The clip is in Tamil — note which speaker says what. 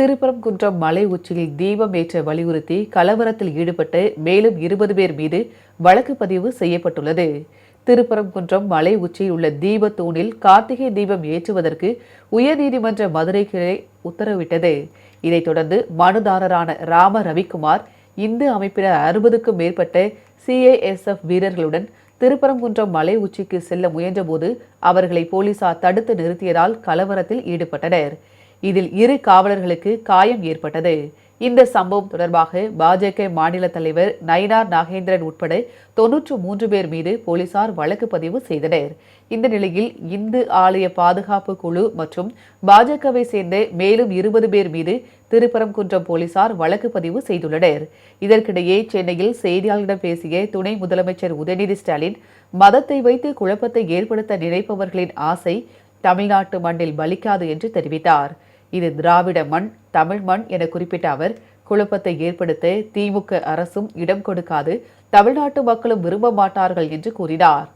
Speaker 1: திருப்பரங்குன்றம் மலை உச்சியில் தீபம் ஏற்ற வலியுறுத்தி கலவரத்தில் ஈடுபட்டு மேலும் இருபது பேர் மீது வழக்கு பதிவு செய்யப்பட்டுள்ளது. திருப்பரங்குன்றம் மலை உச்சியில் உள்ள தீப தூணில் கார்த்திகை தீபம் ஏற்றுவதற்கு உயர்நீதிமன்ற மதுரை கிளை உத்தரவிட்டது. இதைத் தொடர்ந்து மனுதாரரான ராம ரவிக்குமார் இந்து அமைப்பினர் அறுபதுக்கும் மேற்பட்ட சிஏஎஸ்எஃப் வீரர்களுடன் திருப்பரங்குன்றம் மலை உச்சிக்கு செல்ல முயன்றபோது அவர்களை போலீசார் தடுத்து நிறுத்தியதால் கலவரத்தில் ஈடுபட்டனர். இதில் இரு காவலர்களுக்கு காயம் ஏற்பட்டது. இந்த சம்பவம் தொடர்பாக பாஜக மாநில தலைவர் நயினார் நாகேந்திரன் உட்பட தொன்னூற்று மூன்று பேர் மீது போலீசார் வழக்கு பதிவு செய்தனர். இந்த நிலையில் இந்து ஆலய பாதுகாப்பு குழு மற்றும் பாஜகவை சேர்ந்த மேலும் இருபது பேர் மீது திருப்பரங்குன்றம் போலீசார் வழக்கு பதிவு செய்துள்ளனர். இதற்கிடையே சென்னையில் செய்தியாளர்களிடம் பேசிய துணை முதலமைச்சர் உதயநிதி ஸ்டாலின் மதத்தை வைத்து குழப்பத்தை ஏற்படுத்த நினைப்பவர்களின் ஆசை தமிழ்நாட்டு மண்ணில் பலிக்காது என்று தெரிவித்தார். இது திராவிட மண் தமிழ் மண் என குறிப்பிட்ட அவர் குழப்பத்தை ஏற்படுத்த திமுக அரசும் இடம் கொடுக்காது தமிழ்நாட்டு மக்களும் விரும்ப மாட்டார்கள் என்று கூறினார்.